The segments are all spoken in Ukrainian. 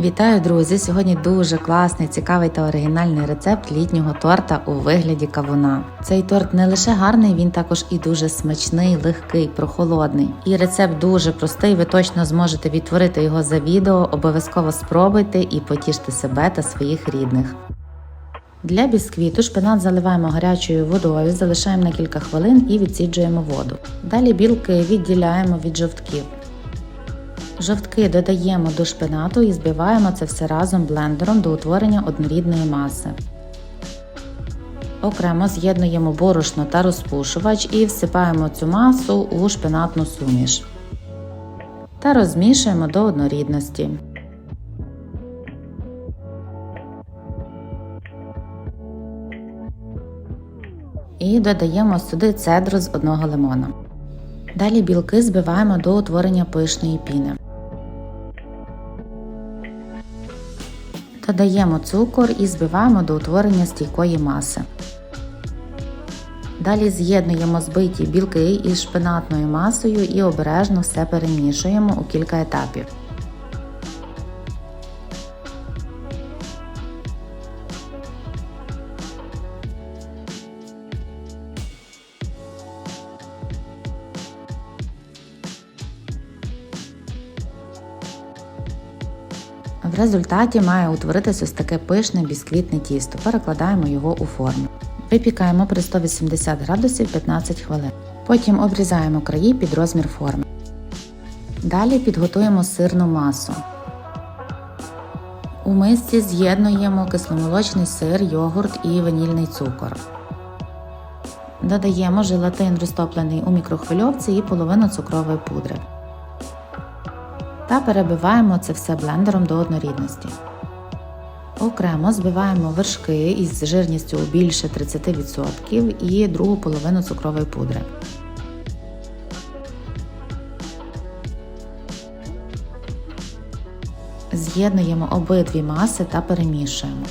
Вітаю, друзі! Сьогодні дуже класний, цікавий та оригінальний рецепт літнього торта у вигляді кавуна. Цей торт не лише гарний, він також і дуже смачний, легкий, прохолодний. І рецепт дуже простий. Ви точно зможете відтворити його за відео. Обов'язково спробуйте і потіште себе та своїх рідних. Для бісквіту шпинат заливаємо гарячою водою, залишаємо на кілька хвилин і відсіджуємо воду. Далі білки відділяємо від жовтків. Жовтки додаємо до шпинату і збиваємо це все разом блендером до утворення однорідної маси. Окремо з'єднуємо борошно та розпушувач і всипаємо цю масу у шпинатну суміш та розмішуємо до однорідності. І додаємо сюди цедру з одного лимона. Далі білки збиваємо до утворення пишної піни. Додаємо цукор і збиваємо до утворення стійкої маси. Далі з'єднуємо збиті білки із шпинатною масою і обережно все перемішуємо у кілька етапів. В результаті має утворитися ось таке пишне бісквітне тісто. Перекладаємо його у форму. Випікаємо при 180 градусів 15 хвилин. Потім обрізаємо краї під розмір форми. Далі підготуємо сирну масу. У мисці з'єднуємо кисломолочний сир, йогурт і ванільний цукор. Додаємо желатин розтоплений у мікрохвильовці і половину цукрової пудри та перебиваємо це все блендером до однорідності. Окремо збиваємо вершки із жирністю більше 30% і другу половину цукрової пудри. З'єднуємо обидві маси та перемішуємо.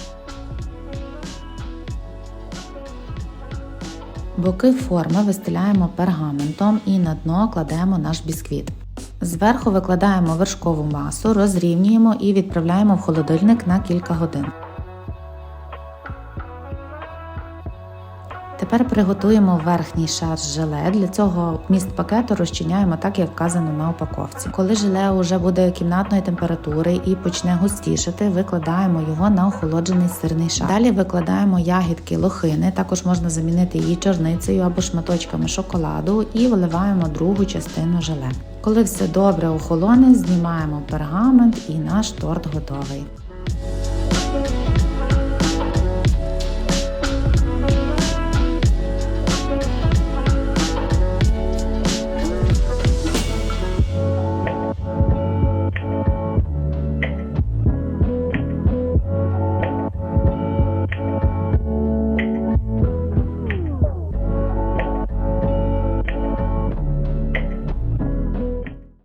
Боки форми вистеляємо пергаментом і на дно кладемо наш бісквіт. Зверху викладаємо вершкову масу, розрівнюємо і відправляємо в холодильник на кілька годин. Тепер приготуємо верхній шар желе. Для цього вміст пакету розчиняємо так, як вказано на упаковці. Коли желе вже буде кімнатної температури і почне густішати, викладаємо його на охолоджений сирний шар. Далі викладаємо ягідки лохини, також можна замінити її чорницею або шматочками шоколаду і виливаємо другу частину желе. Коли все добре охолоне, знімаємо пергамент і наш торт готовий.